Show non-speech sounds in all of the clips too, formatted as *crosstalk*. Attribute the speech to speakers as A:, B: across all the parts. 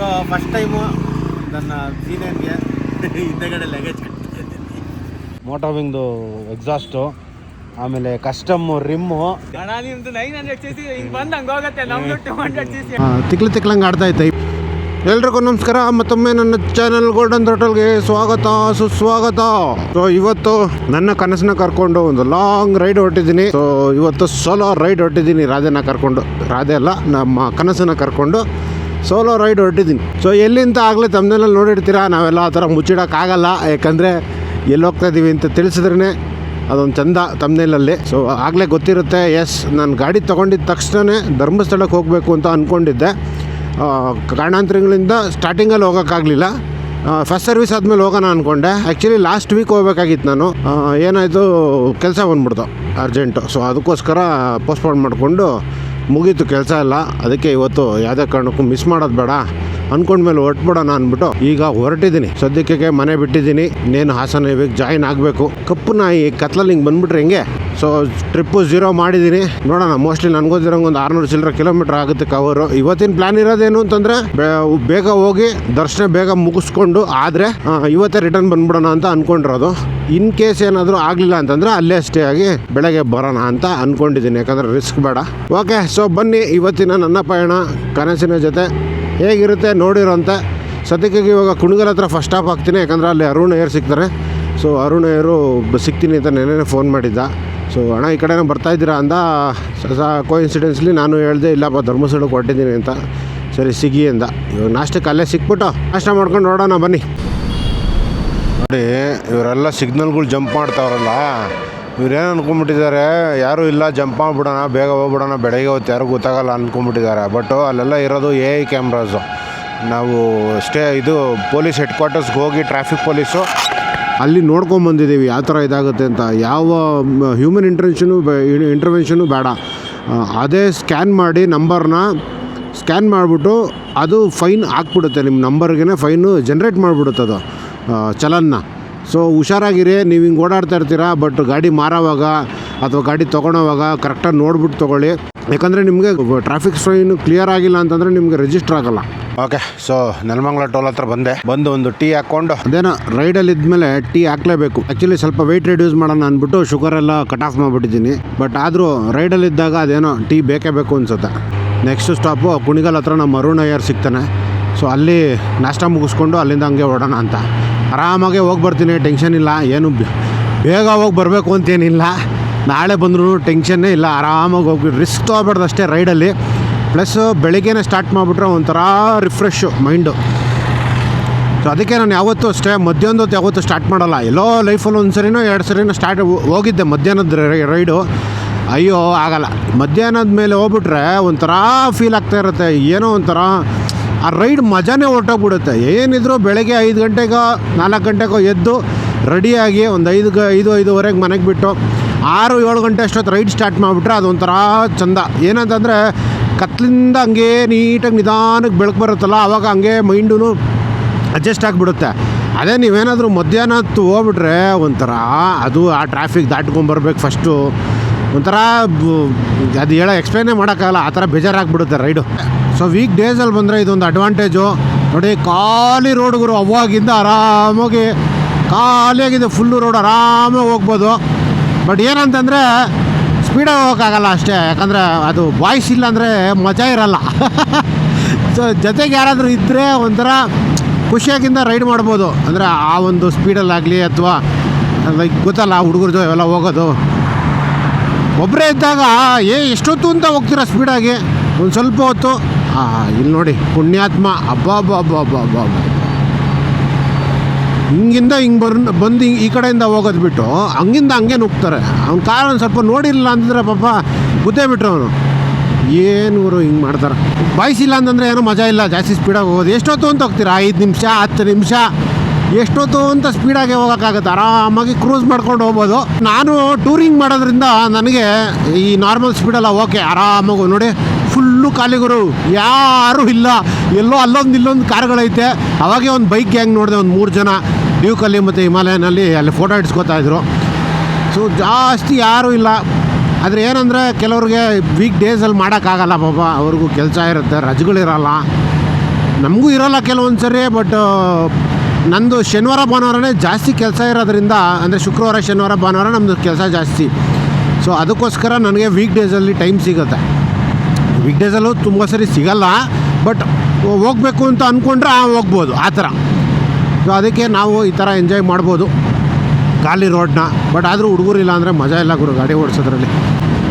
A: So first time ನನ್ನ ಸೀನಿಯರ್ಗೆ ಹಿಂದೆಗಡೆ ಲಗೇಜ್ ಕಟ್ಟಿದ್ದೀನಿ ಮೋಟೋವಿಂಗ್ದು ಎಕ್ಸಾಸ್ಟು ಆಮೇಲೆ ಕಸ್ಟಮ್ ರಿಮ್ಮು
B: ನಿಮ್ದು ನೈನ್ ಹಂಡ್ರೆಡ್ ಸಿ ಸಿ ಹಿಂಗ್ ಬಂದ್ ಹಂಗ ಹೋಗತ್ತೆ. ನಮ್ದು ಟೂ ಹಂಡ್ರೆಡ್ ಸಿ ಸಿ
A: ತಿಕ್ಲು ತಿಕ್ಲಂಗೆ ಎಲ್ರಿಗೂ ನಮಸ್ಕಾರ ಮತ್ತೊಮ್ಮೆ ನನ್ನ ಚಾನಲ್ ಗೋಲ್ಡನ್ ಹೋಟೆಲ್ಗೆ ಸ್ವಾಗತ ಸುಸ್ವಾಗತ. ಸೊ ಇವತ್ತು ನನ್ನ ಕನಸನ್ನ ಕರ್ಕೊಂಡು ಒಂದು ಲಾಂಗ್ ರೈಡ್ ಹೊಟ್ಟಿದ್ದೀನಿ ಸೊ ಇವತ್ತು ಸೋಲೋ ರೈಡ್ ಹೊಟ್ಟಿದ್ದೀನಿ ರಾಧೆನ ಕರ್ಕೊಂಡು ರಾಧೆ ಅಲ್ಲ ನಮ್ಮ ಕನಸನ್ನ ಕರ್ಕೊಂಡು. Solo ride ಹೊರಟಿದ್ದೀನಿ. ಸೊ ಎಲ್ಲಿಂದ ಆಗಲೇ ತಮ್ಮನೆಲ್ಲ ನೋಡಿರ್ತೀರಾ, ನಾವೆಲ್ಲ ಆ ಥರ ಮುಚ್ಚಿಡೋಕ್ಕಾಗಲ್ಲ ಯಾಕಂದರೆ ಎಲ್ಲಿ ಹೋಗ್ತಾ ಇದ್ದೀವಿ ಅಂತ ತಿಳಿಸಿದ್ರೇ ಅದೊಂದು ಚಂದ ತಮ್ಮನೇಲಲ್ಲಿ ಸೊ ಆಗಲೇ ಗೊತ್ತಿರುತ್ತೆ ಎಸ್ ನಾನು ಗಾಡಿ ತೊಗೊಂಡಿದ್ದ ತಕ್ಷಣವೇ ಧರ್ಮಸ್ಥಳಕ್ಕೆ ಹೋಗಬೇಕು ಅಂತ ಅಂದ್ಕೊಂಡಿದ್ದೆ ಕಾರಣಾಂತರಗಳಿಂದ ಸ್ಟಾರ್ಟಿಂಗಲ್ಲಿ ಹೋಗೋಕ್ಕಾಗಲಿಲ್ಲ ಫಸ್ಟ್ ಸರ್ವಿಸ್ ಆದಮೇಲೆ ಹೋಗೋಣ ಅಂದ್ಕೊಂಡೆ ಆ್ಯಕ್ಚುಲಿ ಲಾಸ್ಟ್ ವೀಕ್ ಹೋಗ್ಬೇಕಾಗಿತ್ತು ನಾನು. ಏನಾಯಿತು, ಕೆಲಸ ಬಂದ್ಬಿಡ್ತು ಅರ್ಜೆಂಟು ಸೊ ಅದಕ್ಕೋಸ್ಕರ ಪೋಸ್ಟ್ಪೋನ್ ಮಾಡಿಕೊಂಡು ಮುಗೀತು ಕೆಲಸ ಎಲ್ಲ, ಅದಕ್ಕೆ ಇವತ್ತು ಯಾವುದೇ ಕಾರಣಕ್ಕೂ ಮಿಸ್ ಮಾಡೋದು ಬೇಡ. ಅಂದ್ಕೊಂಡ್ಮೇಲೆ ಹೊರಟ್ಬಿಡೋಣ ಅಂದ್ಬಿಟ್ಟು ಈಗ ಹೊರಟಿದ್ದೀನಿ. ಸದ್ಯಕ್ಕೆ ಮನೆ ಬಿಟ್ಟಿದ್ದೀನಿ. ಇನ್ನೇನು ಹಾಸನ ಜಾಯಿನ್ ಆಗಬೇಕು. ಕಪ್ಪು ನಾಯಿ ಕತ್ಲಲ್ಲಿ ಹಿಂಗೆ ಬಂದ್ಬಿಟ್ರೆ ಹೆಂಗೆ? ಸೊ ಟ್ರಿಪ್ಪು ಝೀರೋ ಮಾಡಿದ್ದೀನಿ ನೋಡೋಣ ಮೋಸ್ಟ್ಲಿ ನನಗೋದಿರಂಗೆ ಒಂದು ಆರುನೂರು ಚಿಲ್ಲರ ಕಿಲೋಮೀಟರ್ ಆಗುತ್ತೆ ಕವರು ಇವತ್ತಿನ ಪ್ಲ್ಯಾನ್ ಇರೋದೇನು ಅಂತಂದರೆ ಬೇಗ ಹೋಗಿ ದರ್ಶನ ಬೇಗ ಮುಗಿಸ್ಕೊಂಡು ಆದರೆ ಇವತ್ತೇ ರಿಟರ್ನ್ ಬಂದ್ಬಿಡೋಣ ಅಂತ ಅಂದ್ಕೊಂಡಿರೋದು ಇನ್ ಕೇಸ್ ಏನಾದರೂ ಆಗಲಿಲ್ಲ ಅಂತಂದರೆ ಅಲ್ಲೇ ಸ್ಟೇ ಆಗಿ ಬೆಳಗ್ಗೆ ಬರೋಣ ಅಂತ ಅಂದ್ಕೊಂಡಿದ್ದೀನಿ ಯಾಕಂದರೆ ರಿಸ್ಕ್ ಬೇಡ. ಓಕೆ ಸೊ ಬನ್ನಿ, ಇವತ್ತಿನ ನನ್ನ ಪಯಣ, ಕನಸಿನ ಜೊತೆ ಹೇಗಿರುತ್ತೆ ನೋಡಿರೋಂತೆ. ಸದ್ಯಕ್ಕೆ ಇವಾಗ ಕುಣಗಲ್ ಹತ್ರ ಫಸ್ಟ್ ಸ್ಟಾಪ್ ಆಗ್ತೀನಿ ಯಾಕಂದರೆ ಅಲ್ಲಿ ಅರುಣ್ ಏರ್ ಸಿಗ್ತಾರೆ. ಸೊ ಅರುಣ್ ಏರು ಸಿಗ್ತೀನಿ ಅಂತ ನೆನ್ನೆ ಫೋನ್ ಮಾಡಿದ್ದ. ಸೊ ಅಣ್ಣ, ಈ ಕಡೆನೂ ಬರ್ತಾ ಇದ್ದೀರಾ ಅಂದ ಕೋ ಇನ್ಸಿಡೆನ್ಸ್ಲಿ ನಾನು ಹೇಳಿದೆ ಇಲ್ಲಪ್ಪ ಧರ್ಮಸ್ಥಳ ಕೊಟ್ಟಿದ್ದೀನಿ ಅಂತ. ಸರಿ, ಸಿಗಿ ಅಂದ. ಇವಾಗ ನಾಷ್ಟಕ್ಕೆ ಅಲ್ಲೇ ಸಿಕ್ಬಿಟ್ಟು ನಾಷ್ಟ ಮಾಡ್ಕೊಂಡು ನೋಡೋಣ ಬನ್ನಿ. ನೋಡಿ, ಇವರೆಲ್ಲ ಸಿಗ್ನಲ್ಗಳು ಜಂಪ್ ಮಾಡ್ತಾವ್ರಲ್ಲ, ಇವ್ರೇನು ಅಂದ್ಕೊಂಬಿಟ್ಟಿದ್ದಾರೆ ಯಾರೂ ಇಲ್ಲ, ಜಂಪ್ ಮಾಡಿಬಿಡೋಣ, ಬೇಗ ಹೋಗ್ಬಿಡೋಣ, ಬೆಳಗ್ಗೆ ಹೊತ್ತು ಯಾರು ಗೊತ್ತಾಗಲ್ಲ ಅಂದ್ಕೊಂಬಿಟ್ಟಿದ್ದಾರೆ ಬಟ್ ಅಲ್ಲೆಲ್ಲ ಇರೋದು ಎ ಐ ಕ್ಯಾಮ್ರಾಸು ನಾವು ಸ್ಟೇ ಇದು ಪೊಲೀಸ್ ಹೆಡ್ ಕ್ವಾರ್ಟರ್ಸ್ಗೆ ಹೋಗಿ ಟ್ರಾಫಿಕ್ ಪೊಲೀಸು ಅಲ್ಲಿ ನೋಡ್ಕೊಂಬಂದಿದ್ದೀವಿ ಯಾವ ಥರ ಇದಾಗುತ್ತೆ ಅಂತ. ಯಾವ ಹ್ಯೂಮನ್ ಇಂಟ್ರೆನ್ಷನು ಇಂಟರ್ವೆನ್ಷನು ಬೇಡ. ಅದೇ ಸ್ಕ್ಯಾನ್ ಮಾಡಿ ನಂಬರ್ನ ಸ್ಕ್ಯಾನ್ ಮಾಡಿಬಿಟ್ಟು ಅದು ಫೈನ್ ಹಾಕ್ಬಿಡುತ್ತೆ ನಿಮ್ಮ ನಂಬರ್ಗೆ ಫೈನು ಜನ್ರೇಟ್ ಮಾಡಿಬಿಡುತ್ತೆ ಅದು ಚಲನ್ನ. ಸೊ ಹುಷಾರಾಗಿರಿ, ನೀವು ಹಿಂಗೆ ಓಡಾಡ್ತಾ ಇರ್ತೀರಾ ಬಟ್ ಗಾಡಿ ಮಾರೋವಾಗ ಅಥವಾ ಗಾಡಿ ತೊಗೊಳೋವಾಗ ಕರೆಕ್ಟಾಗಿ ನೋಡ್ಬಿಟ್ಟು ತೊಗೊಳ್ಳಿ. ಯಾಕಂದರೆ ನಿಮಗೆ ಟ್ರಾಫಿಕ್ ಫೈನ್ ಕ್ಲಿಯರ್ ಆಗಿಲ್ಲ ಅಂತಂದರೆ ನಿಮಗೆ ರಿಜಿಸ್ಟರ್ ಆಗಲ್ಲ. ಓಕೆ ಸೊ ನೆಲಮಂಗಲ ಟೋಲ್ ಹತ್ರ ಬಂದೆ. ಬಂದು ಒಂದು ಟೀ ಹಾಕ್ಕೊಂಡು. ಅದೇನೋ ರೈಡಲ್ಲಿ ಇದ್ಮೇಲೆ ಟೀ ಹಾಕ್ಲೇಬೇಕು. ಆ್ಯಕ್ಚುಲಿ ಸ್ವಲ್ಪ ವೆಯ್ಟ್ ರೆಡ್ಯೂಸ್ ಮಾಡೋಣ ಅಂದ್ಬಿಟ್ಟು ಶುಗರ್ ಎಲ್ಲ ಕಟ್ ಆಫ್ ಮಾಡಿಬಿಟ್ಟಿದ್ದೀನಿ. ಬಟ್ ಆದರೂ ರೈಡಲ್ಲಿ ಇದ್ದಾಗ ಅದೇನೋ ಟೀ ಬೇಕೇ ಬೇಕು ಅನ್ಸುತ್ತೆ. ನೆಕ್ಸ್ಟ್ ಸ್ಟಾಪು ಕುಣಿಗಲ್ ಹತ್ರ ನಮ್ಮ ಅರುಣ್ ಅಯ್ಯರ್ ಸಿಗ್ತಾನೆ. ಸೊ ಅಲ್ಲಿ ನಾಷ್ಟ ಮುಗಿಸ್ಕೊಂಡು ಅಲ್ಲಿಂದ ಹಂಗೆ ಓಡೋಣ ಅಂತ. ಆರಾಮಾಗೆ ಹೋಗಿ ಬರ್ತೀನಿ ಟೆನ್ಷನ್ ಇಲ್ಲ ಏನು ಬೇಗ ಹೋಗಿ ಬರಬೇಕು ಅಂತೇನಿಲ್ಲ ನಾಳೆ ಬಂದರೂ ಟೆನ್ಷನ್ನೇ ಇಲ್ಲ, ಆರಾಮಾಗಿ ಹೋಗ್ಬಿಟ್ಟು ರಿಸ್ಕ್ ತೊಗೊಬಾರ್ದು ಅಷ್ಟೇ ರೈಡಲ್ಲಿ ಪ್ಲಸ್ ಬೆಳಗ್ಗೆನೇ ಸ್ಟಾರ್ಟ್ ಮಾಡಿಬಿಟ್ರೆ ಒಂಥರ ರಿಫ್ರೆಶ್ಶು ಮೈಂಡು ಸೊ ಅದಕ್ಕೆ ನಾನು ಯಾವತ್ತೂ ಅಷ್ಟೇ, ಮಧ್ಯಾಹ್ನದ ಹೊತ್ತು ಯಾವತ್ತೂ ಸ್ಟಾರ್ಟ್ ಮಾಡಲ್ಲ. ಎಲ್ಲೋ ಲೈಫಲ್ಲಿ ಒಂದು ಸರಿನೋ ಎರಡು ಸರಿನೋ ಸ್ಟಾರ್ಟ್ ಹೋಗಿದ್ದೆ ಮಧ್ಯಾಹ್ನದ ರೈಡು ಅಯ್ಯೋ, ಆಗಲ್ಲ. ಮಧ್ಯಾಹ್ನದ ಮೇಲೆ ಹೋಗ್ಬಿಟ್ರೆ ಒಂಥರ ಫೀಲ್ ಆಗ್ತಾ ಇರುತ್ತೆ. ಏನೋ ಒಂಥರ, ಆ ರೈಡ್ ಮಜಾನೇ ಹೊರಟೋಗ್ಬಿಡುತ್ತೆ. ಏನಿದ್ರೂ ಬೆಳಗ್ಗೆ ಐದು ಗಂಟೆಗೋ ನಾಲ್ಕು ಗಂಟೆಗೋ ಎದ್ದು ರೆಡಿಯಾಗಿ ಒಂದು ಐದು ಐದು, ಐದುವರೆಗೆ ಮನೆಗೆ ಬಿಟ್ಟು ಆರು ಏಳು ಗಂಟೆ ಅಷ್ಟೊತ್ತು ರೈಡ್ ಸ್ಟಾರ್ಟ್ ಮಾಡಿಬಿಟ್ರೆ ಅದೊಂಥರ ಚಂದ. ಏನಂತಂದರೆ ಕತ್ಲಿಂದ ಹಂಗೆ ನೀಟಾಗಿ ನಿಧಾನಕ್ಕೆ ಬೆಳಕು ಬರುತ್ತಲ್ಲ ಆವಾಗ ಹಂಗೆ ಮೈಂಡು ಅಡ್ಜಸ್ಟ್ ಆಗಿಬಿಡುತ್ತೆ. ಅದೇ ನೀವೇನಾದರೂ ಮಧ್ಯಾಹ್ನ ಹೊತ್ತು ಹೋಗ್ಬಿಟ್ರೆ ಒಂಥರ ಅದು ಆ ಟ್ರಾಫಿಕ್ ದಾಟ್ಕೊಂಬರ್ಬೇಕು ಫಸ್ಟು ಒಂಥರ ಅದು ಹೇಳೋ ಎಕ್ಸ್ಪ್ಲೇನೇ ಮಾಡೋಕ್ಕಾಗಲ್ಲ, ಆ ಥರ ಬೇಜಾರಾಗ್ಬಿಡುತ್ತೆ ರೈಡು. ಸೊ ವೀಕ್ ಡೇಸಲ್ಲಿ ಬಂದರೆ ಇದೊಂದು ಅಡ್ವಾಂಟೇಜು ನೋಡಿ, ಖಾಲಿ ರೋಡ್ಗಳು ಅವಾಗಿಂದ ಆರಾಮಾಗಿ, ಖಾಲಿಯಾಗಿದೆ ಫುಲ್ಲು ರೋಡ್ ಆರಾಮಾಗಿ ಹೋಗ್ಬೋದು. ಬಟ್ ಏನಂತಂದರೆ ಸ್ಪೀಡಾಗಿ ಹೋಗೋಕ್ಕಾಗಲ್ಲ ಅಷ್ಟೇ. ಯಾಕಂದರೆ ಅದು ವಾಯ್ಸ್ ಇಲ್ಲ ಅಂದರೆ ಮಜಾ ಇರಲ್ಲ. *laughs* ಸೊ ಜೊತೆಗೆ ಯಾರಾದರೂ ಇದ್ದರೆ ಒಂಥರ ಖುಷಿಯಾಗಿಂದ ರೈಡ್ ಮಾಡ್ಬೋದು. ಅಂದರೆ ಆ ಒಂದು ಸ್ಪೀಡಲ್ಲಾಗಲಿ ಅಥವಾ ಲೈಕ್ ಗೊತ್ತಲ್ಲ ಹುಡುಗರು ಎಲ್ಲ ಹೋಗೋದು. ಒಬ್ಬರೇ ಇದ್ದಾಗ, ಏ, ಎಷ್ಟೊತ್ತು ಅಂತ ಹೋಗ್ತೀರಾ ಸ್ಪೀಡಾಗಿ ಒಂದು ಸ್ವಲ್ಪ ಹೊತ್ತು. ಇಲ್ಲಿ ನೋಡಿ ಪುಣ್ಯಾತ್ಮ. ಅಬ್ಬಾ ಅಬ್ಬಾ ಅಬ್ಬಾ ಅಬ್ಬಾ ಅಬ್ಬಾ. ಹಿಂಗಿಂದ ಹಿಂಗೆ ಬರ್, ಬಂದು ಈ ಕಡೆಯಿಂದ ಹೋಗೋದು ಬಿಟ್ಟು ಹಂಗಿಂದ ಹಂಗೆ ನುಗ್ತಾರೆ. ಅವ್ನ ಕಾರ್ ಒಂದು ಸ್ವಲ್ಪ ನೋಡಿಲ್ಲ ಅಂತಂದರೆ ಪಾಪ ಗುದ್ದೇ ಬಿಟ್ರು ಅವನು. ಏನು ಇವರು ಹಿಂಗೆ ಮಾಡ್ತಾರೆ? ಬಾಯ್ಸಿಲ್ಲ ಅಂತಂದರೆ ಏನೋ ಮಜಾ ಇಲ್ಲ, ಜಾಸ್ತಿ ಸ್ಪೀಡಾಗಿ ಹೋಗೋದು. ಎಷ್ಟೊತ್ತು ಅಂತ ಹೋಗ್ತೀರಾ? ಐದು ನಿಮಿಷ, ಹತ್ತು ನಿಮಿಷ? ಎಷ್ಟೊತ್ತು ಅಂತ ಸ್ಪೀಡಾಗಿ ಹೋಗೋಕ್ಕಾಗತ್ತೆ? ಆರಾಮಾಗಿ ಕ್ರೂಸ್ ಮಾಡ್ಕೊಂಡು ಹೋಗ್ಬೋದು. ನಾನು ಟೂರಿಂಗ್ ಮಾಡೋದ್ರಿಂದ ನನಗೆ ಈ ನಾರ್ಮಲ್ ಸ್ಪೀಡೆಲ್ಲ ಓಕೆ ಆರಾಮಾಗಿ. ನೋಡಿ ಫುಲ್ಲು ಖಾಲಿಗರು ಯಾರೂ ಇಲ್ಲ. ಎಲ್ಲೋ ಅಲ್ಲೊಂದು ಇಲ್ಲೊಂದು ಕಾರ್ಗಳೈತೆ. ಅವಾಗೆ ಒಂದು ಬೈಕ್ ಗ್ಯಾಂಗ್ ನೋಡಿದೆ ಒಂದು ಮೂರು ಜನ. ಡ್ಯೂಕಲ್ಲಿ ಮತ್ತು ಹಿಮಾಲಯನಲ್ಲಿ ಅಲ್ಲಿ ಫೋಟೋ ಇಡ್ಸ್ಕೊತಾ ಇದ್ರು. ಸೊ ಜಾಸ್ತಿ ಯಾರೂ ಇಲ್ಲ. ಆದರೆ ಏನಂದರೆ ಕೆಲವ್ರಿಗೆ ವೀಕ್ ಡೇಸಲ್ಲಿ ಮಾಡೋಕ್ಕಾಗಲ್ಲ ಪಾಪ. ಅವ್ರಿಗೂ ಕೆಲಸ ಇರುತ್ತೆ ರಜೆಗಳಿರಲ್ಲ ನಮಗೂ ಇರೋಲ್ಲ ಕೆಲವೊಂದು ಸರಿ ಬಟ್ ನಂದು ಶನಿವಾರ, ಭಾನುವಾರನೇ ಜಾಸ್ತಿ ಕೆಲಸ ಇರೋದ್ರಿಂದ, ಅಂದರೆ ಶುಕ್ರವಾರ, ಶನಿವಾರ, ಭಾನುವಾರ ನಮ್ಮದು ಕೆಲಸ ಜಾಸ್ತಿ. ಸೊ ಅದಕ್ಕೋಸ್ಕರ ನನಗೆ ವೀಕ್ ಡೇಸಲ್ಲಿ ಟೈಮ್ ಸಿಗುತ್ತೆ. ವೀಕ್ ಡೇಸಲ್ಲೂ ತುಂಬ ಸರಿ ಸಿಗಲ್ಲ ಬಟ್ ಹೋಗ್ಬೇಕು ಅಂತ ಅಂದ್ಕೊಂಡ್ರೆ ಹೋಗ್ಬೋದು. ಆ ಥರ. ಸೊ ಅದಕ್ಕೆ ನಾವು ಈ ಥರ ಎಂಜಾಯ್ ಮಾಡ್ಬೋದು. ಖಾಲಿ ರೋಡ್ನ ಬಟ್ ಆದರೂ ಹುಡುಗರಿಲ್ಲ ಅಂದರೆ ಮಜಾ ಇಲ್ಲ ಗುರು ಗಾಡಿ ಓಡಿಸೋದ್ರಲ್ಲಿ.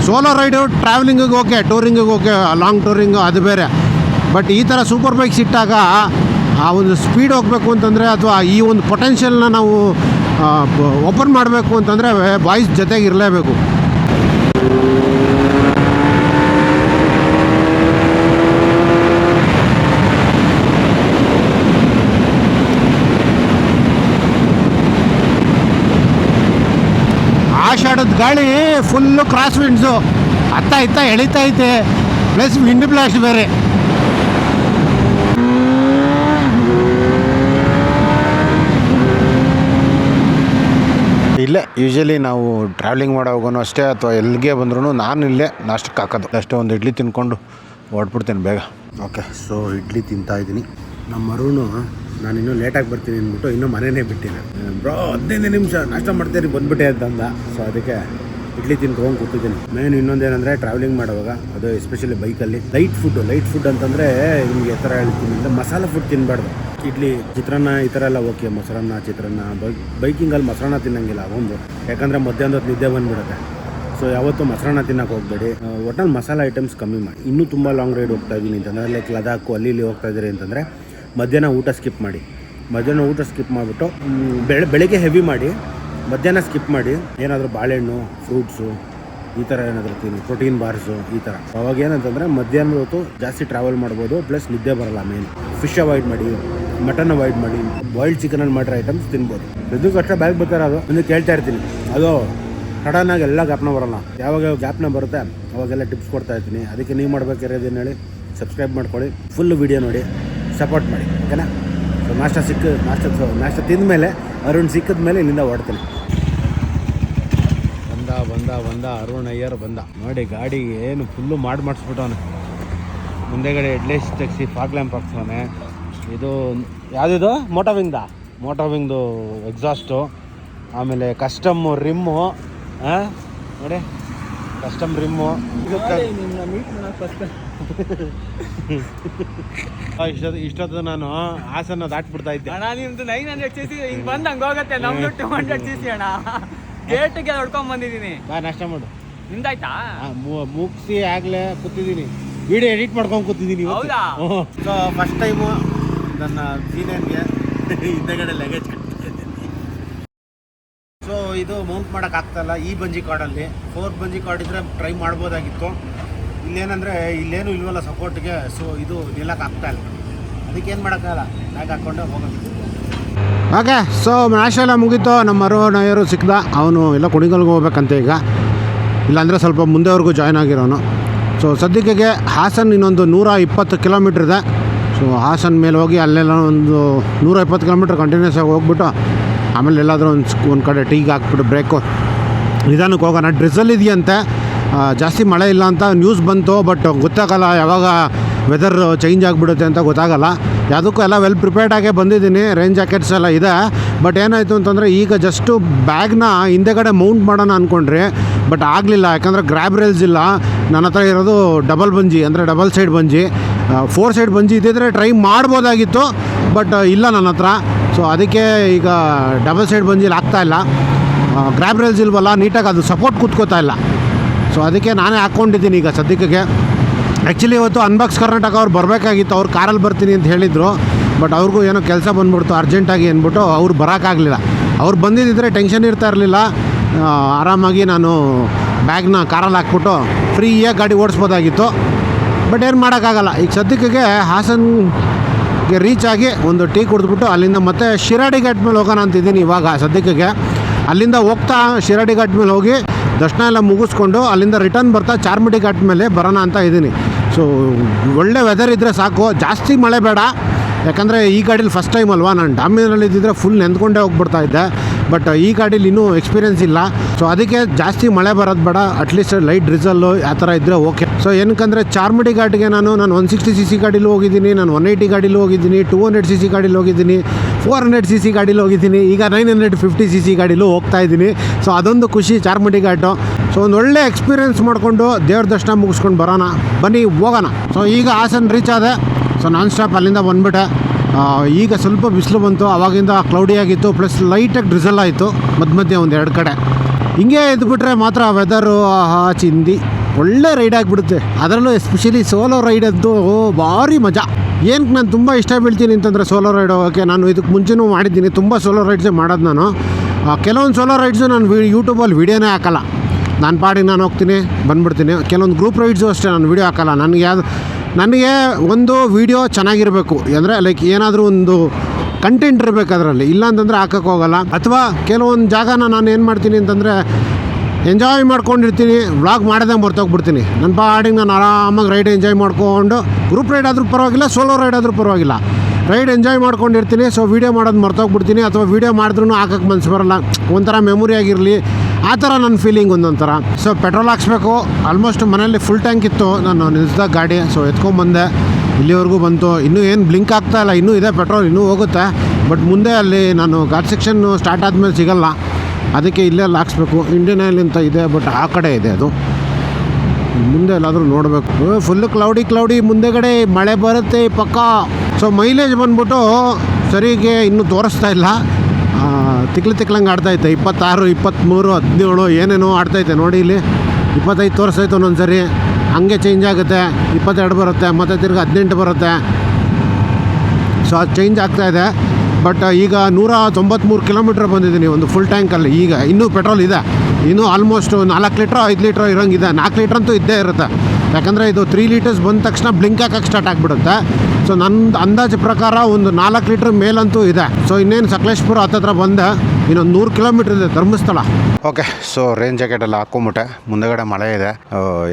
A: ಸೋಲೋ ರೈಡು ಟ್ರಾವೆಲಿಂಗಿಗೆ ಓಕೆ ಟೂರಿಂಗಿಗೆ ಓಕೆ ಲಾಂಗ್ ಟೂರಿಂಗು ಅದು ಬೇರೆ. ಬಟ್ ಈ ಥರ ಸೂಪರ್ ಬೈಕ್ಸ್ ಇಟ್ಟಾಗ ಆ ಒಂದು ಸ್ಪೀಡ್ ಹೋಗಬೇಕು ಅಂತಂದರೆ ಅಥವಾ ಈ ಒಂದು ಪೊಟೆನ್ಷಿಯಲ್ನ ನಾವು ಓಪನ್ ಮಾಡಬೇಕು ಅಂತಂದರೆ ಬಾಯ್ಸ್ ಜೊತೆಗೆ ಇರಲೇಬೇಕು. ಗಾಳಿ ಫುಲ್ಲು ಕ್ರಾಸ್ ವಿಂಡ್ಸು ಅತ್ತ ಇತ್ತ ಎಳಿತಾ ಐತೆ. ಪ್ಲಸ್ ವಿಂಡ್ ಬ್ಲಾಸ್ಟ್ ಬೇರೆ. ಇಲ್ಲೇ ಯೂಶಲಿ ನಾವು ಟ್ರಾವೆಲಿಂಗ್ ಮಾಡೋವಾಗೂ ಅಷ್ಟೇ ಅಥವಾ ಎಲ್ಲಿಗೆ ಬಂದ್ರೂ ನಾನು ಇಲ್ಲೇ ನಾಷ್ಟಕ್ಕೆ ಹಾಕೋದು. ಅಷ್ಟೇ ಒಂದು ಇಡ್ಲಿ ತಿನ್ಕೊಂಡು ಹೊರಟ್ಬಿಡ್ತೇನೆ ಬೇಗ. ಓಕೆ ಸೊ ಇಡ್ಲಿ ತಿಂತಾ ಇದ್ದೀನಿ. ನಮ್ಮ ಮರುನು ನಾನು ಇನ್ನೂ ಲೇಟಾಗಿ ಬರ್ತೀನಿ ಅಂದ್ಬಿಟ್ಟು ಇನ್ನೂ ಮನೆಯೇ ಬಿಟ್ಟಿಲ್ಲ. ಬ್ರೋ ಹದಿನೈದು ನಿಮಿಷ ನಾಷ್ಟ ಮಾಡ್ತೀರಿ ಬಂದ್ಬಿಟ್ಟೆ ಅಂತಂದ. ಸೊ ಅದಕ್ಕೆ ಇಡ್ಲಿ ತಿನ್ಕೊಂಡು ಕೂತಿದ್ದೀನಿ. ಮೇನ್ ಇನ್ನೊಂದೇನೆಂದರೆ ಟ್ರಾವೆಲಿಂಗ್ ಮಾಡುವಾಗ, ಅದು ಎಸ್ಪೆಷಲಿ ಬೈಕಲ್ಲಿ ಲೈಟ್ ಫುಡ್ ಲೈಟ್ ಫುಡ್ ಅಂತಂದರೆ ನಿಮಗೆ ಥರ ಹೇಳ್ತೀನಿ ಅಂದರೆ ಮಸಾಲೆ ಫುಡ್ ತಿನ್ನಬಾರ್ದು ಇಡ್ಲಿ, ಚಿತ್ರಾನ್ನ ಈ ಥರ ಎಲ್ಲ ಓಕೆ ಮೊಸರನ್ನ, ಚಿತ್ರಾನ್ನ ಬೈಕ್ ಬೈಕಿಂಗಲ್ಲಿ ಮೊಸರನ್ನ ತಿನ್ನಂಗಿಲ್ಲ ಒಂದು. ಯಾಕಂದರೆ ಮಧ್ಯಾಹ್ನದ ನಿದ್ದೆ ಬಂದ್ಬಿಡುತ್ತೆ. ಸೊ ಯಾವತ್ತೂ ಮೊಸರನ್ನ ತಿನ್ನೋಕೆ ಹೋಗಬೇಡಿ. ಒಟ್ಟಲ್ಲಿ ಮಸಾಲ ಐಟಮ್ಸ್ ಕಮ್ಮಿ ಮಾಡಿ. ಇನ್ನೂ ತುಂಬ ಲಾಂಗ್ ರೈಡ್ ಹೋಗ್ತಾ ಇದ್ದೀನಿ ಅಂತಂದರೆ ಲೈಕ್ ಲದಾಖು, ಅಲ್ಲಿ ಇಲ್ಲಿ ಹೋಗ್ತಾ ಇದ್ದೀರಿ ಅಂತಂದರೆ ಮಧ್ಯಾಹ್ನ ಊಟ ಸ್ಕಿಪ್ ಮಾಡಿ. ಮಧ್ಯಾಹ್ನ ಊಟ ಸ್ಕಿಪ್ ಮಾಡಿಬಿಟ್ಟು ಬೆಳೆ, ಬೆಳಗ್ಗೆ ಹೆವಿ ಮಾಡಿ, ಮಧ್ಯಾಹ್ನ ಸ್ಕಿಪ್ ಮಾಡಿ, ಏನಾದರೂ ಬಾಳೆಹಣ್ಣು ಫ್ರೂಟ್ಸು ಈ ಥರ ಏನಾದರೂ ತಿನ್ನಿ ಪ್ರೋಟೀನ್ ಬಾರ್ಸು ಈ ಥರ ಅವಾಗ ಏನಂತಂದರೆ ಮಧ್ಯಾಹ್ನದ ಹೊತ್ತು ಜಾಸ್ತಿ ಟ್ರಾವೆಲ್ ಮಾಡ್ಬೋದು ಪ್ಲಸ್ ನಿದ್ದೆ ಬರಲ್ಲ ಮೇನ್ ಫಿಶ್ ಅವಾಯ್ಡ್ ಮಾಡಿ ಮಟನ್ ಅವಾಯ್ಡ್ ಮಾಡಿ ಬಾಯ್ಲ್ಡ್ ಚಿಕನಲ್ಲಿ ಮಾಡಿರೋ ಐಟಮ್ಸ್ ತಿನ್ಬೋದು. ಇದಕ್ಕೆ ಕಷ್ಟ ಬ್ಯಾಗ್ ಬರ್ತಾರೆ ಅದು ಒಂದು ಕೇಳ್ತಾ ಇರ್ತೀನಿ. ಅದು ಸಡನ್ನಾಗಿ ಎಲ್ಲ ಗ್ಯಾಪ್ನ ಬರೋಲ್ಲ. ಯಾವಾಗ ಗ್ಯಾಪ್ನ ಬರುತ್ತೆ, ಅವಾಗೆಲ್ಲ ಟಿಪ್ಸ್ ಕೊಡ್ತಾ ಇರ್ತೀನಿ. ಅದಕ್ಕೆ ನೀವು ಏನು ಹೇಳಿ ಸಬ್ಸ್ಕ್ರೈಬ್ ಮಾಡ್ಕೊಳ್ಳಿ. ಫುಲ್ ವಿಡಿಯೋ ನೋಡಿ. ಸಪೋರ್ಟ್ ಮಾಡಿ ಓಕೆನಾ ಸೊ ನಾಷ್ಟ ಸಿಕ್ಕ ನಾಷ್ಟ ನಾಷ್ಟ ತಿಂದ ಮೇಲೆ ಅರುಣ್ ಸಿಕ್ಕಿದ ಮೇಲೆ ಇಲ್ಲಿಂದ ಹೊಡ್ತೀನಿ ಬಂದ ಬಂದ ಬಂದ ಅರುಣ್ ಅಯ್ಯರ್ ಬಂದ. ನೋಡಿ ಗಾಡಿ ಏನು ಫುಲ್ಲು ಮಾಡಿ ಮಾಡಿಸ್ಬಿಟ್ಟವನೆ. ಮುಂದೆಗಡೆ ಎಡ್ಲೇಸ್ ತೆಗ್ಸಿ ಫಾಗ್ ಲ್ಯಾಂಪ್ ಹಾಕ್ಸವನೆ ಇದು ಯಾವುದಿದು? ಮೋಟೋವಿಂಗ್ದ ಮೋಟೋವಿಂಗ್ದು ಎಕ್ಸಾಸ್ಟು ಆಮೇಲೆ ಕಸ್ಟಮ್ ರಿಮ್ಮು ಹಾಂ ನೋಡಿ ಕಸ್ಟಮ್ ರಿಮ್ಮು *laughs*
B: ಫಸ್ಟ್
A: ಇಷ್ಟೊತ್ತು ಇಷ್ಟೊತ್ತು ನಾನು ಹಾಸನ ದಾಟ್ಬಿಡ್ತಾ ಇದ್ದೆ.
B: ಅಣ್ಣ ನಿಮ್ದು ನೈನ್ ಹಂಡ್ರೆಡ್ ಸಿ ಸಿ ಹಿಂಗ್ ಬಂದ್ ಹಂಗ ಹೋಗತ್ತೆ. ನಮ್ದು ಟೂ ಹಂಡ್ರೆಡ್ ಸಿ ಸಿ ಅಣ್ಣ. ಗೇಟ್ಗೆ ಹೊಡ್ಕೊಂಡ್ ಬಂದಿದ್ದೀನಿ.
A: ಬಾ ನಷ್ಟ ಮಾಡು.
B: ನಿಮ್ದಾಯ್ತಾ
A: ಮುಗಿಸಿ ಆಗ್ಲೇ ಕೂತಿದ್ದೀನಿ. ವಿಡಿಯೋ ಎಡಿಟ್ ಮಾಡ್ಕೊಂಡು ಕೂತಿದ್ದೀನಿ
B: ಹೌದಾ?
A: ಸೊ ಫಸ್ಟ್ ಟೈಮು ನನ್ನ ಸೀನಿಯರ್ಗೆ ಹಿಂದೆಗಡೆ ಲಗೇಜ್ ಸೊ ಇದು ಮೌಂಟ್ ಮಾಡೋಕ್ಕಾಗ್ತಲ್ಲ ಈ ಬಂಜಿ ಕಾರ್ಡಲ್ಲಿ ಫೋರ್ ಬಂಜಿ ಕಾರ್ಡ್ ಇದ್ರೆ ಟ್ರೈ ಮಾಡ್ಬೋದಾಗಿತ್ತು. ಇಲ್ಲೇನಂದರೆ ಇಲ್ಲೇನು ಇಲ್ವಲ್ಲ ಸಪೋರ್ಟ್ಗೆ ಸೊ ಇದು ನಿಲ್ಲಕ್ಕೆ ಇಲ್ಲ. ಅದಕ್ಕೆ ಏನು ಮಾಡೋಕ್ಕಾಗಲ್ಲ, ಬ್ಯಾಗ್ ಹಾಕ್ಕೊಂಡು ಹೋಗೋದು ಓಕೆ ಸೊ ಮ್ಯಾಚ್ ಎಲ್ಲ ಮುಗೀತು. ನಮ್ಮ ನಯರು ಸಿಕ್ಕಿದ. ಅವನು ಎಲ್ಲ ಕುಣಿಗಲ್ಗೆ ಹೋಗ್ಬೇಕಂತೆ ಈಗ. ಇಲ್ಲಾಂದರೆ ಸ್ವಲ್ಪ ಮುಂದೆವರೆಗೂ ಜಾಯ್ನ್ ಆಗಿರೋನು. ಸೊ ಸದ್ಯಕ್ಕೆ ಹಾಸನ್ ಇನ್ನೊಂದು ನೂರ ಇಪ್ಪತ್ತು ಕಿಲೋಮೀಟ್ರ್ ಇದೆ. ಸೊ ಹಾಸನ್ ಮೇಲೆ ಹೋಗಿ ಅಲ್ಲೆಲ್ಲ ಒಂದು ನೂರ ಇಪ್ಪತ್ತು ಕಿಲೋಮೀಟ್ರ್ ಕಂಟಿನ್ಯೂಸ್ ಆಗಿ ಹೋಗ್ಬಿಟ್ಟು, ಆಮೇಲೆ ಎಲ್ಲಾದರೂ ಒಂದು ಒಂದು ಕಡೆ ಟೀಗೆ ಹಾಕ್ಬಿಟ್ಟು ಬ್ರೇಕು ನಿಧಾನಕ್ಕೆ ಹೋಗೋಣ. ಡ್ರಿಸಲ್ ಇದೆಯಂತೆ. ಜಾಸ್ತಿ ಮಳೆ ಇಲ್ಲ ಅಂತ ನ್ಯೂಸ್ ಬಂತು ಬಟ್ ಗೊತ್ತಾಗಲ್ಲ, ಯಾವಾಗ ವೆದರ್ ಚೇಂಜ್ ಆಗಿಬಿಡುತ್ತೆ ಅಂತ ಗೊತ್ತಾಗಲ್ಲ. ಯಾವುದಕ್ಕೂ ಎಲ್ಲ ವೆಲ್ ಪ್ರಿಪೇರ್ಡ್ ಆಗೇ ಬಂದಿದ್ದೀನಿ ರೈನ್ ಜಾಕೆಟ್ಸ್ ಎಲ್ಲ ಇದೆ. ಬಟ್ ಏನಾಯಿತು ಅಂತಂದರೆ, ಈಗ ಜಸ್ಟು ಬ್ಯಾಗ್ನ ಹಿಂದೆಗಡೆ ಮೌಂಟ್ ಮಾಡೋಣ ಅಂದ್ಕೊಂಡ್ರಿ ಬಟ್ ಆಗಲಿಲ್ಲ. ಯಾಕಂದರೆ ಗ್ರ್ಯಾಬ್ ರೇಲ್ಸ್ ಇಲ್ಲ. ನನ್ನ ಹತ್ರ ಇರೋದು ಡಬಲ್ ಬಂಜಿ ಅಂದರೆ double side bungee four side bungee ಇದ್ದಿದ್ರೆ ಟ್ರೈ ಮಾಡ್ಬೋದಾಗಿತ್ತು ಬಟ್ ಇಲ್ಲ ನನ್ನ ಹತ್ರ. ಸೊ ಅದಕ್ಕೆ ಈಗ ಡಬಲ್ ಸೈಡ್ ಬಂಜಿಲಿ ಆಗ್ತಾಯಿಲ್ಲ ಗ್ರ್ಯಾಬ್ ರೇಲ್ಸ್ ಇಲ್ವಲ್ಲ, ನೀಟಾಗಿ ಅದು ಸಪೋರ್ಟ್ ಕೂತ್ಕೋತಾ ಇಲ್ಲ. ಸೊ ಅದಕ್ಕೆ ನಾನೇ ಹಾಕ್ಕೊಂಡಿದ್ದೀನಿ ಈಗ ಸದ್ಯಕ್ಕೆ. ಆ್ಯಕ್ಚುಲಿ ಇವತ್ತು ಅನ್ಬಾಕ್ಸ್ ಕರ್ನಾಟಕ ಅವ್ರು ಬರಬೇಕಾಗಿತ್ತು, ಅವ್ರು ಕಾರಲ್ಲಿ ಬರ್ತೀನಿ ಅಂತ ಹೇಳಿದರು ಬಟ್ ಅವ್ರಿಗೂ ಏನೋ ಕೆಲಸ ಬಂದ್ಬಿಡ್ತು ಅರ್ಜೆಂಟಾಗಿ ಅಂದ್ಬಿಟ್ಟು ಅವ್ರು ಬರೋಕ್ಕಾಗಲಿಲ್ಲ ಅವ್ರು ಬಂದಿದ್ದಿದ್ರೆ ಟೆನ್ಷನ್ ಇರ್ತಾ ಇರಲಿಲ್ಲ. ಆರಾಮಾಗಿ ನಾನು ಬ್ಯಾಗ್ನ ಕಾರಲ್ಲಿ ಹಾಕ್ಬಿಟ್ಟು ಫ್ರೀಯಾಗಿ ಗಾಡಿ ಓಡಿಸ್ಬೋದಾಗಿತ್ತು. ಬಟ್ ಏನು ಮಾಡೋಕ್ಕಾಗಲ್ಲ. ಈಗ ಸದ್ಯಕ್ಕೆ ಹಾಸನ್ಗೆ ರೀಚ್ ಆಗಿ ಒಂದು ಟೀ ಕುಡಿದ್ಬಿಟ್ಟು ಅಲ್ಲಿಂದ ಮತ್ತೆ ಶಿರಾಡಿ ಘಾಟ್ ಮೇಲೆ ಹೋಗೋಣ ಅಂತಿದ್ದೀನಿ ಇವಾಗ ಸದ್ಯಕ್ಕೆ. ಅಲ್ಲಿಂದ ಹೋಗ್ತಾ ಶಿರಾಡಿ ಘಾಟ್ ಮೇಲೆ ಹೋಗಿ ದರ್ಶನ ಎಲ್ಲ ಮುಗಿಸ್ಕೊಂಡು ಅಲ್ಲಿಂದ ರಿಟರ್ನ್ ಬರ್ತಾ ಚಾರ್ಮಡಿ ಘಾಟ್ ಮೇಲೆ ಬರೋಣ ಅಂತ ಇದ್ದೀನಿ. ಸೊ ಒಳ್ಳೆ ವೆದರ್ ಇದ್ದರೆ ಸಾಕು. ಜಾಸ್ತಿ ಮಳೆ ಬೇಡ. ಯಾಕಂದರೆ ಈ ಗಾಡೀಲಿ ಫಸ್ಟ್ ಟೈಮ್ ಅಲ್ವಾ? ನಾನು ಡಾಮಿನಲ್ಲಿ ಇದ್ದಿದ್ರೆ ಫುಲ್ ನೆಂದ್ಕೊಂಡೇ ಹೋಗ್ಬಿಡ್ತಾ ಇದ್ದೆ. ಬಟ್ ಈ ಗಾಡೀಲಿ ಇನ್ನೂ ಎಕ್ಸ್ಪೀರಿಯೆನ್ಸ್ ಇಲ್ಲ. ಸೊ ಅದಕ್ಕೆ ಜಾಸ್ತಿ ಮಳೆ ಬರೋದು ಬೇಡ. ಅಟ್ಲೀಸ್ಟ್ ಲೈಟ್ ಡ್ರಿಸಲ್ಲು ಆ ಥರ ಇದ್ದರೆ ಓಕೆ ಸೊ ಏನಕ್ಕಂದರೆ ಚಾರ್ಮಡಿ ಗಾಡಿಗೆ ನಾನು ನಾನು ಒನ್ ಸಿಕ್ಸ್ಟಿ ಸಿ ಸಿ ಗಾಡೀಲಿ ಹೋಗಿದ್ದೀನಿ. ನಾನು ಒನ್ ಏಯ್ಟಿ ಗಾಡೀಲಿ ಹೋಗಿದ್ದೀನಿ. ಟೂ ಹಂಡ್ರೆಡ್ ಸಿ ಸಿ ಗಾಡೀಲಿ ಹೋಗಿದ್ದೀನಿ. ಫೋರ್ ಹಂಡ್ರೆಡ್ ಸಿ ಸಿ ಗಾಡೀಲಿ ಹೋಗಿದ್ದೀನಿ. ಈಗ nine hundred fifty C C ಗಾಡೀಲೂ ಹೋಗ್ತಾ ಇದ್ದೀನಿ. ಸೊ ಅದೊಂದು ಖುಷಿ ಚಾರ್ಮಡಿ ಘಾಟು. ಸೊ ಒಂದು ಒಳ್ಳೆ ಎಕ್ಸ್ಪೀರಿಯನ್ಸ್ ಮಾಡಿಕೊಂಡು ದೇವ್ರ ದರ್ಶನ ಮುಗಿಸ್ಕೊಂಡು ಬರೋಣ. ಬನ್ನಿ, ಹೋಗೋಣ. ಸೊ ಈಗ ಹಾಸನ್ ರೀಚ್ ಆದೆ. ಸೊ ನಾನ್ ಸ್ಟಾಪ್ ಅಲ್ಲಿಂದ ಬಂದ್ಬಿಟ್ಟೆ. ಈಗ ಸ್ವಲ್ಪ ಬಿಸಿಲು ಬಂತು ಆವಾಗಿಂದ ಕ್ಲೌಡಿ ಆಗಿತ್ತು ಪ್ಲಸ್ ಲೈಟಾಗಿ ಡ್ರಿಸಲ್ ಆಯಿತು, ಮಧ್ಯ ಮಧ್ಯೆ ಒಂದು ಎರಡು ಕಡೆ. ಹಿಂಗೆ ಇದ್ಬಿಟ್ರೆ ಮಾತ್ರ ವೆದರು ಚಿಂದಿ. ಒಳ್ಳೆ ರೈಡ್ ಆಗಿಬಿಡುತ್ತೆ. ಅದರಲ್ಲೂ ಎಸ್ಪೆಷಲಿ ಸೋಲೋ ರೈಡ್ ಓ, ಭಾರಿ ಮಜಾ. ಏನಕ್ಕೆ ನಾನು ತುಂಬ ಇಷ್ಟ ಬೀಳ್ತೀನಿ ಅಂತಂದರೆ ಸೋಲೋ ರೈಡ್ ಹೋಗೋಕ್ಕೆ, ನಾನು ಇದಕ್ಕೆ ಮುಂಚೆನೂ ಮಾಡಿದ್ದೀನಿ, ತುಂಬ ಸೋಲೋ ರೈಡ್ಸೇ ಮಾಡೋದು ನಾನು. ಕೆಲವೊಂದು ಸೋಲೋ ರೈಡ್ಸು ನಾನು ವಿ ಯೂಟ್ಯೂಬಲ್ಲಿ ವೀಡಿಯೋನೇ ಹಾಕಲ್ಲ. ನಾನು ಪಾಡಿಗೆ ನಾನು ಹೋಗ್ತೀನಿ, ಬಂದ್ಬಿಡ್ತೀನಿ. ಕೆಲವೊಂದು ಗ್ರೂಪ್ ರೈಡ್ಸು ಅಷ್ಟೇ, ನಾನು ವೀಡಿಯೋ ಹಾಕಲ್ಲ. ನನಗೆ ಯಾವ್ದು ನನಗೆ ಒಂದು ವೀಡಿಯೋ ಚೆನ್ನಾಗಿರಬೇಕು. ಅಂದರೆ ಲೈಕ್ ಏನಾದರೂ ಒಂದು ಕಂಟೆಂಟ್ ಇರಬೇಕು ಅದರಲ್ಲಿ. ಇಲ್ಲ ಅಂತಂದರೆ ಹಾಕಕ್ಕೆ ಅಥವಾ ಕೆಲವೊಂದು ಜಾಗನ ನಾನು ಏನು ಮಾಡ್ತೀನಿ ಅಂತಂದರೆ ಎಂಜಾಯ್ ಮಾಡ್ಕೊಂಡಿರ್ತೀನಿ ವ್ಲಾಗ್ ಮಾಡದೆ ಮರ್ತೋಗ್ಬಿಡ್ತೀನಿ ನನ್ನ ಪಾಡಿಗೆ ನಾನು ಆರಾಮಾಗಿ ರೈಡ್ ಎಂಜಾಯ್ ಮಾಡ್ಕೊಂಡು ಗ್ರೂಪ್ ರೈಡ್ ಆದರೂ ಪರವಾಗಿಲ್ಲ ಸೋಲೋ ರೈಡ್ ಆದರೂ ಪರವಾಗಿಲ್ಲ. ರೈಡ್ ಎಂಜಾಯ್ ಮಾಡ್ಕೊಂಡಿರ್ತೀನಿ ಸೊ ವೀಡಿಯೋ ಮಾಡೋದು ಮರ್ತೋಗ್ಬಿಡ್ತೀನಿ. ಅಥವಾ ವೀಡಿಯೋ ಮಾಡಿದ್ರೂ ಹಾಕಕ್ಕೆ ಮನಸ್ಸು ಬರೋಲ್ಲ. ಒಂಥರ ಮೆಮೊರಿ ಆಗಿರಲಿ ಆ ಥರ ನನ್ನ ಫೀಲಿಂಗ್ ಒಂದೊಂಥರ. ಸೊ ಪೆಟ್ರೋಲ್ ಹಾಕ್ಸ್ಬೇಕು. ಆಲ್ಮೋಸ್ಟ್ ಮನೇಲಿ ಫುಲ್ ಟ್ಯಾಂಕ್ ಇತ್ತು. ನಾನು ನಿಲ್ಸ್ದಾಗ ಗಾಡಿ. ಸೊ ಎತ್ಕೊಂಬಂದೆ ಇಲ್ಲಿವರೆಗೂ ಬಂತು. ಇನ್ನೂ ಏನು ಬ್ಲಿಂಕ್ ಆಗ್ತಾ ಇಲ್ಲ. ಇನ್ನೂ ಇದೆ ಪೆಟ್ರೋಲ್ ಇನ್ನೂ ಹೋಗುತ್ತೆ. ಬಟ್ ಮುಂದೆ ಅಲ್ಲಿ ನಾನು ಘಾಟ್ ಸೆಕ್ಷನ್ನು ಸ್ಟಾರ್ಟ್ ಆದಮೇಲೆ ಸಿಗಲ್ಲ. ಅದಕ್ಕೆ ಇಲ್ಲೇ ಅಲ್ಲಿ ಹಾಕ್ಸ್ಬೇಕು. ಇಂಡಿಯನ್ ಆಯಿಲ್ ಅಂತ ಇದೆ ಬಟ್ ಆ ಕಡೆ ಇದೆ ಅದು. ಮುಂದೆ ಎಲ್ಲಾದರೂ ನೋಡಬೇಕು. ಫುಲ್ಲು ಕ್ಲೌಡಿ ಕ್ಲೌಡಿ ಮುಂದೆಗಡೆ ಮಳೆ ಬರುತ್ತೆ ಪಕ್ಕ. ಸೊ ಮೈಲೇಜ್ ಬಂದ್ಬಿಟ್ಟು ಸರಿಗೆ ಇನ್ನೂ ತೋರಿಸ್ತಾ ಇಲ್ಲ. ತಿಕ್ಲು ತಿಕ್ಲಂಗೆ ಆಡ್ತೈತೆ ಇಪ್ಪತ್ತಾರು ಇಪ್ಪತ್ತ್ಮೂರು ಹದಿನೇಳು, ಏನೇನೋ ಆಡ್ತೈತೆ ನೋಡಿ ಇಲ್ಲಿ, ಇಪ್ಪತ್ತೈದು ತೋರಿಸ್ತೈತೆ ಒಂದೊಂದು ಸರಿ ಹಂಗೆ ಚೇಂಜ್ ಆಗುತ್ತೆ. ಇಪ್ಪತ್ತೆರಡು ಬರುತ್ತೆ, ಮತ್ತು ತಿರ್ಗಿ ಹದಿನೆಂಟು ಬರುತ್ತೆ. ಸೊ ಅದು ಚೇಂಜ್ ಇದೆ. ಬಟ್ ಈಗ ನೂರ ತೊಂಬತ್ತ್ಮೂರು ಕಿಲೋಮೀಟ್ರ್ ಬಂದಿದ್ದೀನಿ ಒಂದು ಫುಲ್ ಟ್ಯಾಂಕಲ್ಲಿ ಈಗ ಇನ್ನೂ ಪೆಟ್ರೋಲ್ ಇದೆ. ಇನ್ನೂ ಆಲ್ಮೋಸ್ಟ್ ನಾಲ್ಕು ಲೀಟ್ರೋ ಐದು ಲೀಟ್ರ್ ಇರೋಂಗಿದೆ. ನಾಲ್ಕು ಲೀಟ್ರ್ ಅಂತೂ ಇದ್ದೇ ಇರುತ್ತೆ. ಯಾಕಂದರೆ ಇದು ತ್ರೀ ಲೀಟರ್ಸ್ ಬಂದ ತಕ್ಷಣ ಬ್ಲಿಂಕ್ ಹಾಕಕ್ಕೆ ಸ್ಟಾರ್ಟ್ ಆಗಿಬಿಡುತ್ತೆ. ಸೊ ನನ್ನ ಅಂದಾಜು ಪ್ರಕಾರ ಒಂದು ನಾಲ್ಕು ಲೀಟ್ರ್ ಮೇಲಂತೂ ಇದೆ. ಸೊ ಇನ್ನೇನು ಸಕಲೇಶ್ಪುರ ಹತ್ತತ್ರ ಬಂದೆ ಇನ್ನೊಂದು ನೂರು ಕಿಲೋಮೀಟರ್ ಇದೆ Dharmasthala. Okay so range jacket ಎಲ್ಲ ಹಾಕೊಂಬಿಟ್ಟೆ. ಮುಂದೆಗಡೆ ಮಳೆ ಇದೆ.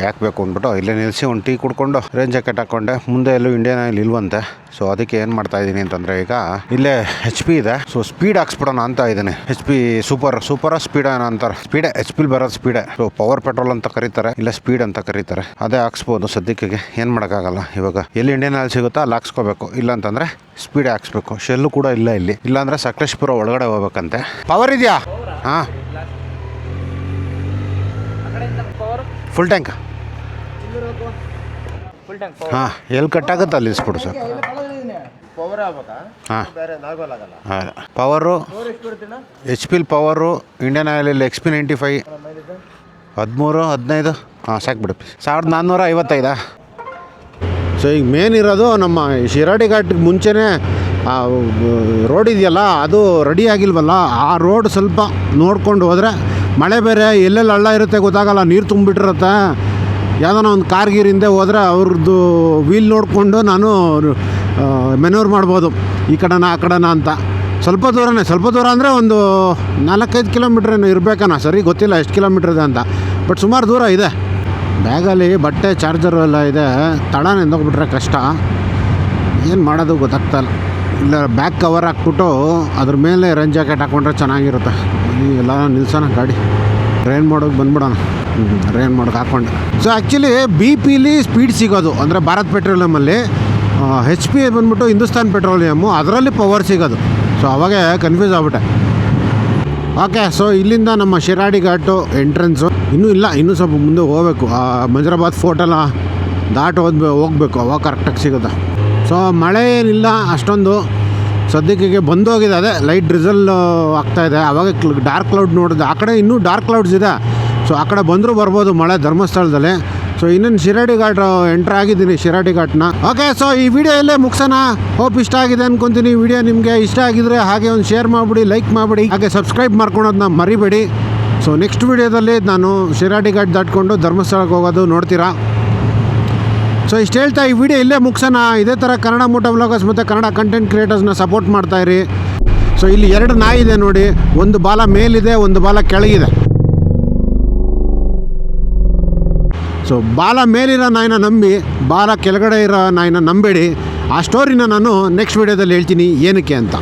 A: ಯಾಕೆ ಬೇಕು ಅಂದ್ಬಿಟ್ಟು, ಇಲ್ಲೇ ನಿಲ್ಲಿಸಿ ಒಂದು ಟೀ ಕುಡ್ಕೊಂಡು ರೇಂಜ್ ಜಾಕೆಟ್ ಹಾಕ್ಕೊಂಡೆ ಮುಂದೆ ಎಲ್ಲೂ ಇಂಡಿಯನ್ ಆಯಿಲ್ ಇಲ್ವಂತೆ. ಸೊ ಅದಕ್ಕೆ ಏನು ಮಾಡ್ತಾ ಇದ್ದೀನಿ ಅಂತಂದರೆ ಈಗ ಇಲ್ಲೇ ಹೆಚ್ ಪಿ ಇದೆ. ಸೊ ಸ್ಪೀಡ್ ಹಾಕ್ಸ್ಬಿಡೋಣ ಅಂತ ಇದ್ದೀನಿ H P super super speed ಏನೋ ಅಂತಾರೆ. ಸ್ಪೀಡೆ ಹೆಚ್ ಪಿ ಬರೋದು ಸ್ಪೀಡೆ ಸೊ ಪವರ್ ಪೆಟ್ರೋಲ್ ಅಂತ ಕರೀತಾರೆ, ಇಲ್ಲ ಸ್ಪೀಡ್ ಅಂತ ಕರೀತಾರೆ. ಅದೇ ಹಾಕ್ಸ್ಬೋದು ಸದ್ಯಕ್ಕೆ. ಏನು ಮಾಡೋಕ್ಕಾಗಲ್ಲ ಇವಾಗ. ಎಲ್ಲಿ ಇಂಡಿಯನ್ ಆಯಿಲ್ ಸಿಗುತ್ತೋ ಅಲ್ಲಿ ಹಾಕ್ಸ್ಕೋಬೇಕು. ಇಲ್ಲ ಅಂತಂದರೆ ಸ್ಪೀಡ್ ಹಾಕ್ಸ್ಬೇಕು. ಶೆಲ್ಲು ಕೂಡ ಇಲ್ಲ ಇಲ್ಲಿ. ಇಲ್ಲಾಂದರೆ ಸಕಲೇಶ್ಪುರ ಒಳಗಡೆ ಹೋಗ್ಬೇಕಂತೆ. ಪವರ್ ಇದೆಯಾ? ಹಾಂ. ಫುಲ್ ಟ್ಯಾಂಕ್
B: ಫುಲ್ ಟ್ಯಾಂಕ್
A: ಹಾಂ ಎಲ್ಲಿ ಕಟ್ಟಾಗುತ್ತೆ ಅಲ್ಲಿ ಇಸ್ಬಿಡು ಸರ್.
C: ಪವರ್ ಆಗ್ಬೇಕಾ?
A: ಹಾಂ.
C: ಬೇರೆ ನಾರ್ಮಲ್ ಆಗಲ್ಲ.
A: ಹಾಂ power H P power Indian ಆಯಿಲಲ್ಲಿ X P ninety five ಹದಿಮೂರು ಹದಿನೈದು. ಹಾಂ ಸಾಕು ಬಿಡು. ಸಾವಿರದ ನಾನ್ನೂರ ಐವತ್ತೈದಾ? ಸೊ ಈಗ ಮೇನ್ ಇರೋದು ನಮ್ಮ ಶಿರಾಡಿ ಘಾಟಿಗೆ ಮುಂಚೆನೇ ರೋಡ್ ಇದೆಯಲ್ಲ ಅದು ರೆಡಿ ಆಗಿಲ್ವಲ್ಲ ಆ ರೋಡ್ ಸ್ವಲ್ಪ ನೋಡ್ಕೊಂಡು ಹೋದರೆ ಮಳೆ ಬೇರೆ ಎಲ್ಲೆಲ್ಲಿ ಹಳ್ಳ ಇರುತ್ತೆ ಗೊತ್ತಾಗಲ್ಲ ನೀರು ತುಂಬಿಟ್ಟಿರುತ್ತೆ. ಯಾವುದಾನ ಒಂದು ಕಾರ್ ಗೀರ್ ಹಿಂದೆ ಹೋದರೆ ಅವ್ರದ್ದು ವೀಲ್ ನೋಡಿಕೊಂಡು ನಾನು ಮೆನೂರ್ ಮಾಡ್ಬೋದು. ಈ ಕಡೆನ, ಆ ಕಡೆನ ಅಂತ. ಸ್ವಲ್ಪ ದೂರನೇ, ಸ್ವಲ್ಪ ದೂರ ಅಂದರೆ ಒಂದು ನಾಲ್ಕೈದು ಕಿಲೋಮೀಟ್ರ್ ಏನೋ ಇರಬೇಕನ, ಸರಿ ಗೊತ್ತಿಲ್ಲ ಎಷ್ಟು ಕಿಲೋಮೀಟ್ರ್ ಇದೆ ಅಂತ. ಬಟ್ ಸುಮಾರು ದೂರ ಇದೆ. ಬ್ಯಾಗಲ್ಲಿ ಬಟ್ಟೆ ಚಾರ್ಜರು ಎಲ್ಲ ಇದೆ. ತಡ ನೆಂದೋಗ್ಬಿಟ್ರೆ ಕಷ್ಟ. ಏನು ಮಾಡೋದು ಗೊತ್ತಾಗ್ತಾ ಇಲ್ಲ. ಇಲ್ಲ ಬ್ಯಾಗ್ ಕವರ್ ಹಾಕ್ಬಿಟ್ಟು ಅದ್ರ ಮೇಲೆ ರನ್ ಜಾಕೆಟ್ ಹಾಕ್ಕೊಂಡ್ರೆ ಚೆನ್ನಾಗಿರುತ್ತೆ. ಎಲ್ಲ ನಿಲ್ಸೋಣ ಗಾಡಿ. ರೈನ್ ಮಾಡೋಕೆ ಬಂದ್ಬಿಡೋಣ. ರೈನ್ ಮಾಡೋಕೆ ಹಾಕ್ಕೊಂಡು ಸೊ ಆ್ಯಕ್ಚುಲಿ ಬಿ ಪಿಲಿ ಸ್ಪೀಡ್ ಸಿಗೋದು. ಅಂದರೆ ಭಾರತ್ ಪೆಟ್ರೋಲಿಯಮಲ್ಲಿ ಹೆಚ್ ಪಿ ಬಂದ್ಬಿಟ್ಟು ಹಿಂದೂಸ್ತಾನ್ ಪೆಟ್ರೋಲಿಯಮ್ಮು ಅದರಲ್ಲಿ ಪವರ್ ಸಿಗೋದು. ಸೊ ಅವಾಗೆ ಕನ್ಫ್ಯೂಸ್ ಆಗ್ಬಿಟ್ಟೆ. ಓಕೆ ಸೊ ಇಲ್ಲಿಂದ ನಮ್ಮ ಶಿರಾಡಿ ಘಾಟು ಎಂಟ್ರೆನ್ಸು ಇನ್ನೂ ಇಲ್ಲ, ಇನ್ನೂ ಸ್ವಲ್ಪ ಮುಂದೆ ಹೋಗ್ಬೇಕು. ಮಂಜರಾಬಾದ್ ಫೋರ್ಟೆಲ್ಲ ದಾಟ್ ಹೋದ್ ಹೋಗ್ಬೇಕು. ಅವಾಗ ಕರೆಕ್ಟಾಗಿ ಸಿಗುತ್ತೆ. ಸೊ ಮಳೆ ಏನಿಲ್ಲ, ಅಷ್ಟೊಂದು. ಸದ್ಯಕ್ಕೆ ಬಂದೋಗಿದೆ ಅದೇ ಲೈಟ್ ಡ್ರಿಸಲ್ ಆಗ್ತಾಯಿದೆ ಅವಾಗ ಡಾರ್ಕ್ ಕ್ಲೌಡ್ ನೋಡಿದೆ. ಆ ಕಡೆ ಇನ್ನೂ ಡಾರ್ಕ್ ಕ್ಲೌಡ್ಸ್ ಇದೆ. ಸೊ ಆ ಕಡೆ ಬಂದರೂ ಬರ್ಬೋದು ಮಳೆ ಧರ್ಮಸ್ಥಳದಲ್ಲಿ. ಸೊ ಇನ್ನೊಂದು ಶಿರಾಡಿ ಘಾಟ್ ಎಂಟ್ರ್ ಆಗಿದ್ದೀನಿ ಶಿರಾಡಿ ಘಾಟ್ನ. ಓಕೆ ಸೊ ಈ ವಿಡಿಯೋ ಇಲ್ಲೇ ಮುಗಿಸೋಣ? ಹೋಪ್ ಇಷ್ಟ ಆಗಿದೆ ಅನ್ಕೊಂತೀನಿ. ವಿಡಿಯೋ ನಿಮಗೆ ಇಷ್ಟ ಆಗಿದ್ರೆ ಹಾಗೆ ಒಂದು ಶೇರ್ ಮಾಡಿಬಿಡಿ ಲೈಕ್ ಮಾಡಿಬಿಡಿ. ಹಾಗೆ ಸಬ್ಸ್ಕ್ರೈಬ್ ಮಾಡ್ಕೊಳೋದನ್ನ ಮರಿಬೇಡಿ. ಸೊ ನೆಕ್ಸ್ಟ್ ವಿಡಿಯೋದಲ್ಲಿ ನಾನು ಶಿರಾಡಿ ಘಾಟ್ ದಾಟ್ಕೊಂಡು ಧರ್ಮಸ್ಥಳಕ್ಕೆ ಹೋಗೋದು ನೋಡ್ತೀರಾ? ಸೊ ಇಷ್ಟು ಹೇಳ್ತಾ ಈ ವಿಡಿಯೋ ಇಲ್ಲೇ ಮುಗಿಸೋಣ. ಇದೇ ಥರ ಕನ್ನಡ ಮೂಟ ವ್ಲಾಗರ್ಸ್ ಮತ್ತು ಕನ್ನಡ ಕಂಟೆಂಟ್ ಕ್ರಿಯೇಟರ್ಸ್ನ ಸಪೋರ್ಟ್ ಮಾಡ್ತಾ ಇರಿ. ಸೊ ಇಲ್ಲಿ ಎರಡು ನಾಯಿ ಇದೆ ನೋಡಿ. ಒಂದು ಬಾಲ ಮೇಲಿದೆ, ಒಂದು ಬಾಲ ಕೆಳಗಿದೆ. ಸೊ ಬಾಲ ಮೇಲಿರೋ ನಾಯಿನ ನಂಬಿ, ಬಾಲ ಕೆಳಗಡೆ ಇರೋ ನಾಯಿನ ನಂಬೇಡಿ. ಆ ಸ್ಟೋರಿನ ನಾನು ನೆಕ್ಸ್ಟ್ ವಿಡಿಯೋದಲ್ಲಿ ಹೇಳ್ತೀನಿ ಏನಕ್ಕೆ ಅಂತ.